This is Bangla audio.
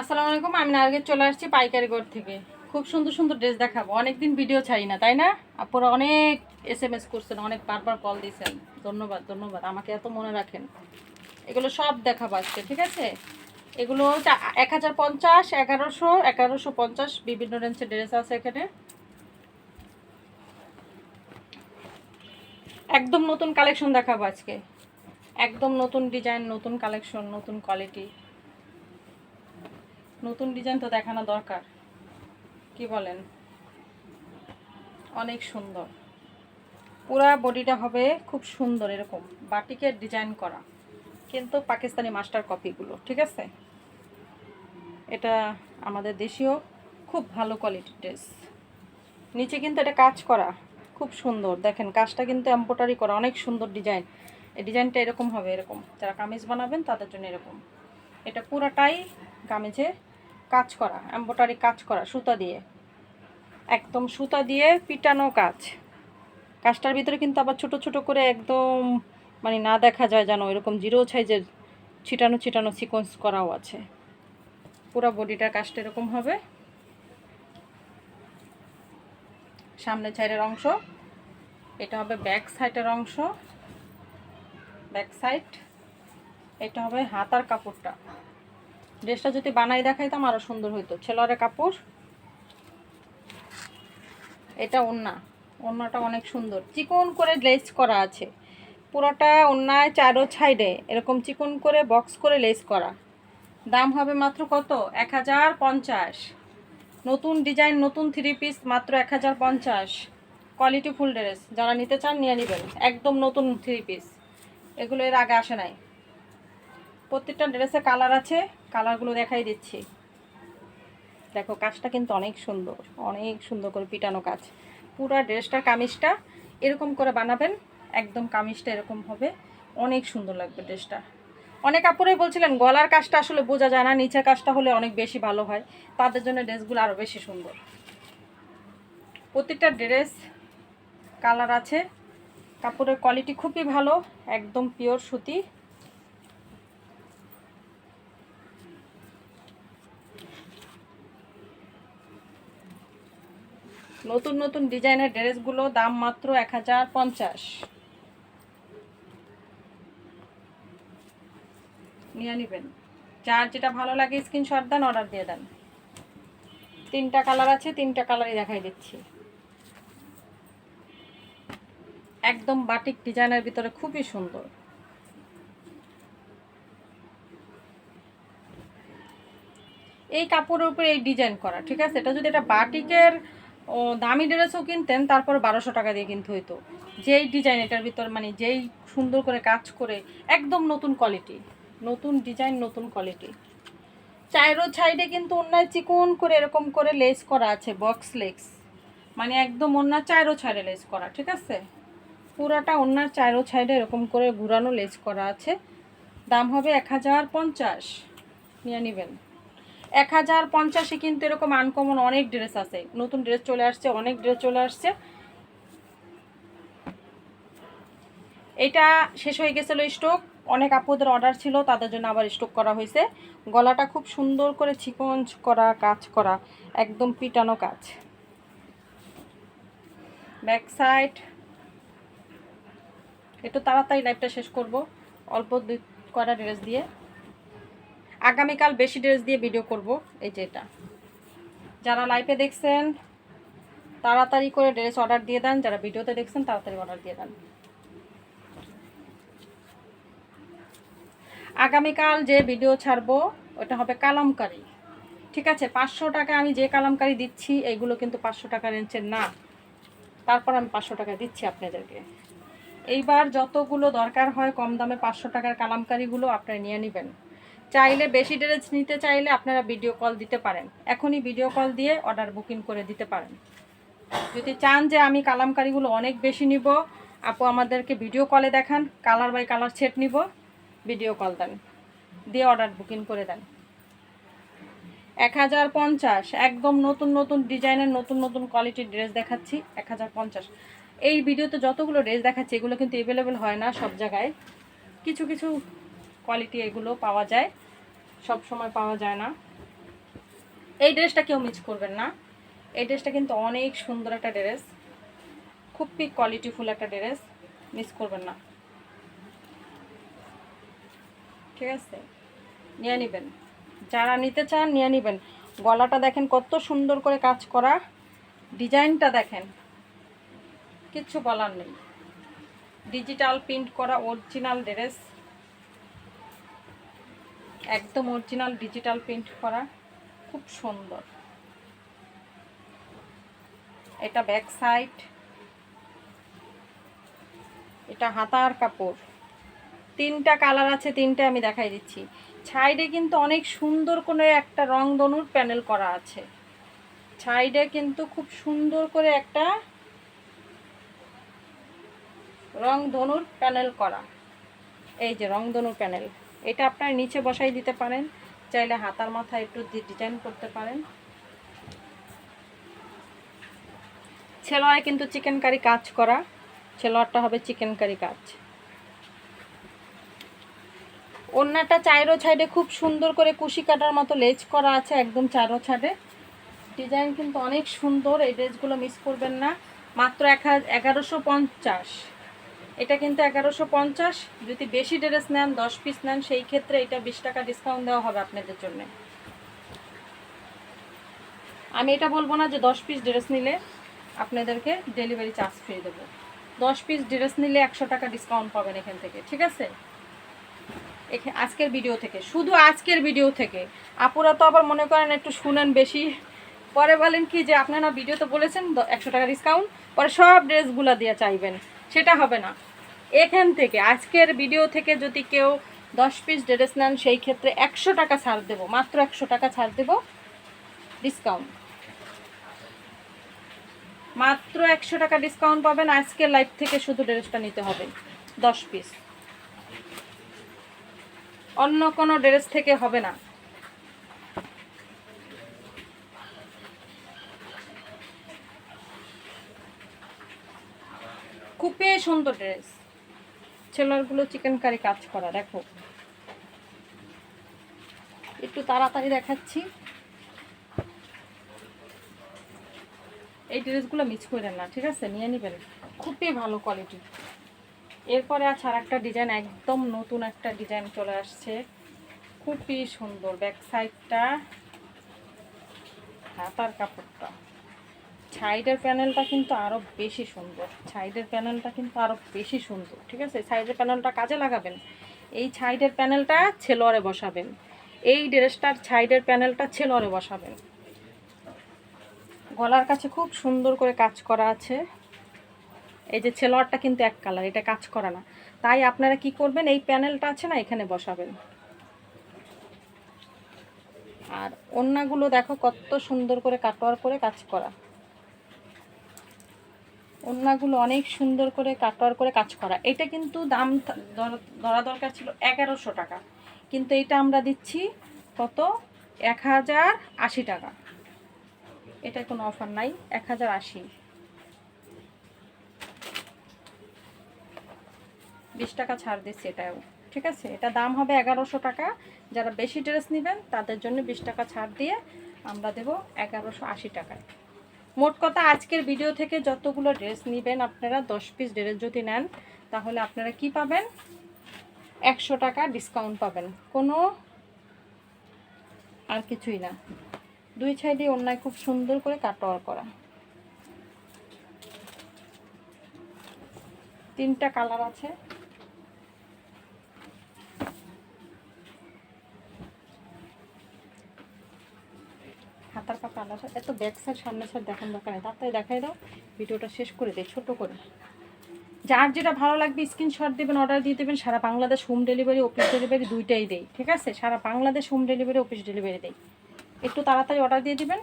আসসালামু আলাইকুম, আমি নার্গের চলে আসছি পাইকারি ঘর থেকে। খুব সুন্দর সুন্দর ড্রেস দেখাবো। অনেকদিন ভিডিও ছাড়ি না, তাই না? আপনারা অনেক এস এম এস করছেন, অনেক বারবার কল দিয়েছেন ধন্যবাদ ধন্যবাদ। আমাকে এত মনে রাখেন। এগুলো সব দেখাবো আজকে, ঠিক আছে? এগুলো এক হাজার পঞ্চাশ, এগারোশো এগারোশো পঞ্চাশ, বিভিন্ন রেঞ্জের ড্রেস আছে এখানে। একদম নতুন কালেকশন দেখাবো আজকে। একদম নতুন ডিজাইন নতুন কালেকশন নতুন কোয়ালিটি নতুন ডিজাইন তো দেখানো দরকার। কি বলেন? অনেক সুন্দর। পুরা বডিটা হবে খুব সুন্দর এরকম, বাটিকের ডিজাইন করা। কিন্তু পাকিস্তানি মাস্টার কপিগুলো, ঠিক আছে? এটা আমাদের দেশীয়, খুব ভালো কোয়ালিটির ড্রেস নিচে কিন্তু এটা কাজ করা, খুব সুন্দর। দেখেন, কাজটা কিন্তু এম্পোটারি করা, অনেক সুন্দর ডিজাইন। এই ডিজাইনটা এরকম হবে, এরকম। যারা কামিজ বানাবেন, তাদের জন্য এরকম। এটা পুরাটাই কামিজে কাজ করা এম্বোটারি কাজ করা, সুতা দিয়ে। একদম সুতা দিয়ে পিটানো কাজ। কাজটার ভিতরে কিন্তু আবার ছোট ছোট করে একদম মানে না দেখা যায় যেন এরকম জিরো সাইজের ছিটানো ছিটানো সিকোয়েন্স করাও আছে। পুরো বডিটা কাজটা এরকম হবে। সামনে সাইডের অংশ, এটা হবে ব্যাক সাইডের অংশ। ব্যাক সাইড, এটা হবে হাতার কাপড়টা। ড্রেসটা যদি বানাই দেখাইতাম আরও সুন্দর হইতো। ছেলরের কাপড়। এটা ওন্না। ওন্নাটা অনেক সুন্দর। চিকন করে লেস করা আছে। পুরোটা ওন্নায় চারো সাইডে এরকম চিকন করে বক্স করে লেস করা। দাম হবে মাত্র কত? এক হাজার পঞ্চাশ। নতুন ডিজাইন, নতুন থ্রি পিস মাত্র এক হাজার পঞ্চাশ। কোয়ালিটি ফুল ড্রেস যারা নিতে চান নিয়ে নেবেন। একদম নতুন থ্রি পিস এগুলো এর আগে আসে নাই। প্রত্যেকটা ড্রেসে কালার আছে। কালারগুলো দেখাই দিচ্ছি। দেখো, কাজটা কিন্তু অনেক সুন্দর অনেক সুন্দর করে পিটানো কাজ। পুরো ড্রেসটার কামিজটা এরকম করে বানাবেন, একদম কামিজটা এরকম হবে। অনেক সুন্দর লাগবে ড্রেসটা। অনেক কাপড়েই বলছিলেন, গলার কাজটা আসলে বোঝা যায় না, নিচের কাজটা হলে অনেক বেশি ভালো হয়। তাদের জন্য ড্রেসগুলো আরও বেশি সুন্দর। প্রত্যেকটা ড্রেস কালার আছে। কাপড়ের কোয়ালিটি খুবই ভালো, একদম পিওর সুতি। নতুন নতুন ডিজাইনের ড্রেসগুলো দাম মাত্র এক হাজার পঞ্চাশ। নিয়ে নেবেন। যার যেটা ভালো লাগে স্ক্রিনশট দেন, অর্ডার দিয়ে দেন। তিনটা কালার আছে, তিনটা কালারই দেখাই দিচ্ছি। একদম বাটিক ডিজাইনের ভিতরে খুবই সুন্দর। এই কাপড়ের উপরে এই ডিজাইন করা, ঠিক আছে? এটা যদি এটা বাটিকের ও দামি ড্রেসও কিনতেন, তারপর বারোশো টাকা দিয়ে কিনতে হইতো। যেই ডিজাইন এটার ভিতর মানে যেই সুন্দর করে কাজ করে, একদম নতুন কোয়ালিটি নতুন ডিজাইন নতুন কোয়ালিটি চাইরো সাইডে কিন্তু অন্যায় চিকন করে, এরকম করে লেস করা আছে বক্স লেগস মানে একদম অন্য চাইরো সাইডে লেস করা, ঠিক আছে? পুরাটা অন্যার চাইরো সাইডে এরকম করে ঘুরানো লেস করা আছে। দাম হবে এক হাজার পঞ্চাশ। নিয়ে নেবেন। এক হাজার পঞ্চাশে কিন্তু এরকম আনকমন অনেক ড্রেস আছে। নতুন ড্রেস চলে আসছে, অনেক ড্রেস চলে আসছে। এটা শেষ হয়ে গেছিল স্টক অনেক আপুদের অর্ডার ছিল, তাদের জন্য আবার স্টক করা হয়েছে। গলাটা খুব সুন্দর করে চিকন করা, কাজ করা, একদম পিটানো কাজ। ব্যাক সাইড একটু তাড়াতাড়ি লাইফটা শেষ করব। অল্প দুই কটা ড্রেস দিয়ে। আগামীকাল বেশি ড্রেস দিয়ে ভিডিও করব। এই যে এটা। যারা লাইভে দেখছেন, তাড়াতাড়ি করে ড্রেস অর্ডার দিয়ে দেন। যারা ভিডিওতে দেখছেন, তাড়াতাড়ি অর্ডার দিয়ে দেন। আগামীকাল যে ভিডিও ছাড়বো, ওটা হবে কালামকারি। ঠিক আছে? পাঁচশো টাকা আমি যে কালামকারি দিচ্ছি, এইগুলো কিন্তু পাঁচশো টাকা রেঞ্জের না। তারপর আমি পাঁচশো টাকা দিচ্ছি আপনাদেরকে। এইবার যতগুলো দরকার হয়, কম দামে পাঁচশো টাকার কালামকারিগুলো আপনারা নিয়ে নেবেন। চাইলে বেশি ড্রেস নিতে চাইলে আপনারা ভিডিও কল দিতে পারেন। এখনই ভিডিও কল দিয়ে অর্ডার বুকিং করে দিতে পারেন। যদি চান যে আমি কালামকারিগুলো অনেক বেশি নিব, আপু আমাদেরকে ভিডিও কলে দেখান কালার বাই কালার সেট নিব ভিডিও কল দেন। দিয়ে অর্ডার বুকিং করে দেন। এক হাজার পঞ্চাশ, একদম নতুন নতুন ডিজাইনের নতুন নতুন কোয়ালিটির ড্রেস দেখাচ্ছি, এক হাজার পঞ্চাশ। এই ভিডিওতে যতগুলো ড্রেস দেখাচ্ছি, এগুলো কিন্তু অ্যাভেলেবেল হয় না সব জায়গায়। কিছু কিছু কোয়ালিটি এগুলো পাওয়া যায়। সব সময় পাওয়া যায় না। এই ড্রেসটা কেউ মিস করবেন না। এই ড্রেসটা কিন্তু অনেক সুন্দর একটা ড্রেস। খুবই কোয়ালিটিফুল একটা ড্রেস। মিস করবেন না। ঠিক আছে? নিয়ে নেবেন। যারা নিতে চান, নিয়ে নেবেন। গলাটা দেখেন কত সুন্দর করে কাজ করা। ডিজাইনটা দেখেন। কিচ্ছু বলার নেই। ডিজিটাল প্রিন্ট করা অরিজিনাল ড্রেস একদম অরিজিনাল ডিজিটাল প্রিন্ট করা। খুব সুন্দর। এটা ব্যাক সাইড এটা হাতার কাপড়। তিনটা কালার আছে, তিনটা আমি দেখাই দিচ্ছি। সাইডে কিন্তু অনেক সুন্দর করে একটা রং ধনুর প্যানেল করা আছে। সাইডে কিন্তু খুব সুন্দর করে একটা রং ধনুর প্যানেল করা। এই যে রং ধনুর প্যানেল এটা আপনার নিচে বসাই দিতে পারেন। চাইলে হাতার মাথায় একটু ডিজাইন করতে পারেন। ছেলোয়ারে কিন্তু চিকেন কারি কাজ করা। ছেলোয়ারটা হবে চিকেন কারি কাজ। ওড়নাটা চাইরো সাইডে খুব সুন্দর করে কুশি কাটার মতো লেজ করা আছে একদম চারো ছাড়ে ডিজাইন কিন্তু অনেক সুন্দর, এই ড্রেসগুলো মিস করবেন না। মাত্র এক হাজার এগারোশো পঞ্চাশ। এটা কিন্তু এগারোশো পঞ্চাশ। যদি বেশি ড্রেস নেন, দশ পিস নেন, সেই ক্ষেত্রে এটা বিশ টাকা ডিসকাউন্ট দেওয়া হবে আপনাদের জন্য। আমি এটা বলব না যে দশ পিস ড্রেস নিলে আপনাদেরকে ডেলিভারি চার্জ ফ্রি দেবো। দশ পিস ড্রেস নিলে একশো টাকা ডিসকাউন্ট পাবেন এখান থেকে, ঠিক আছে? আজকের ভিডিও থেকে। শুধু আজকের ভিডিও থেকে। আপুরা তো আবার মনে করেন একটু শুনেন বেশি। পরে বলেন কি যে, আপনারা ভিডিওতে বলেছেন একশো টাকা ডিসকাউন্ট পরে সব ড্রেসগুলো দিয়ে চাইবেন, সেটা হবে না। এখান থেকে, আজকের ভিডিও থেকে যদি কেউ দশ পিস ড্রেস নেন, সেই ক্ষেত্রে একশো টাকা ছাড় দেবো, মাত্র একশো টাকা ছাড় দেবো। ডিসকাউন্ট মাত্র একশো টাকা ডিসকাউন্ট পাবেন, আজকের লাইভ থেকে শুধু ড্রেসটা নিতে হবে, দশ পিস অন্য কোনো ড্রেস থেকে হবে না খুবই সুন্দর ড্রেস ছেলেগুলো চিকেন কারি কাজ করা, দেখো। একটু তাড়াতাড়ি দেখাচ্ছি। এই ড্রেসগুলো মিস করেন না, ঠিক আছে? নিয়ে নেবেন। খুবই ভালো কোয়ালিটি এরপরে আছে আর একটা ডিজাইন একদম নতুন একটা ডিজাইন চলে আসছে। খুবই সুন্দর ব্যাক সাইডটা হাতার কাপড়টা। সাইডের প্যানেলটা কিন্তু আরও বেশি সুন্দর। সাইডের প্যানেলটা কিন্তু আরও বেশি সুন্দর, ঠিক আছে? সাইডের প্যানেলটা কাজে লাগাবেন। এই সাইডের প্যানেলটা ছেলোয়ারে বসাবেন। এই ড্রেসটার সাইডের প্যানেলটা ছেলোয়ারে বসাবেন। গলার কাছে খুব সুন্দর করে কাজ করা আছে। এই যে ছেলোয়ারটা কিন্তু এক কালার, এটা কাজ করা না। তাই আপনারা কি করবেন, এই প্যানেলটা আছে না, এখানে বসাবেন। আর ওন্নাগুলো দেখো কত সুন্দর করে কাটোয়ার করে কাজ করা। ওন্নাগুলো অনেক সুন্দর করে কাটোয়ার করে কাজ করা। এটা কিন্তু দাম ধরা দরকার ছিল এগারোশো টাকা। কিন্তু এটা আমরা দিচ্ছি কত? এক হাজার আশি টাকা। এটা কোনো অফার নাই, এক হাজার আশি। বিশ টাকা ছাড় দিচ্ছি এটাও, ঠিক আছে? এটা দাম হবে এগারোশো টাকা। যারা বেশি ড্রেস নেবেন, তাদের জন্য বিশ টাকা ছাড় দিয়ে আমরা দেব এগারোশো আশি টাকায়। মোট কথা আজকের ভিডিও থেকে যতগুলো ড্রেস নেবেন আপনারা, দশ পিস ড্রেস যদি নেন, তাহলে আপনারা কি পাবেন? একশো টাকা ডিসকাউন্ট পাবেন। কোনো আর কিছুই না। দুই সাইডে অন্যায় খুব সুন্দর করে কাটোয়ার করা। তিনটা কালার আছে। হাতার কাপড় আলাদা এত ব্যাক সাইড সামনে সাইড দেখান দরকার নেই। তাড়াতাড়ি দেখাই দাও, ভিডিওটা শেষ করে দেয় ছোট করে। যার যেটা ভালো লাগবে স্ক্রিনশট দেবেন অর্ডার দিয়ে দেবেন, সারা Bangladesh home delivery office delivery দুইটাই দেয় ঠিক আছে? সারা Bangladesh home delivery office delivery দেয় একটু তাড়াতাড়ি অর্ডার দিয়ে দিবেন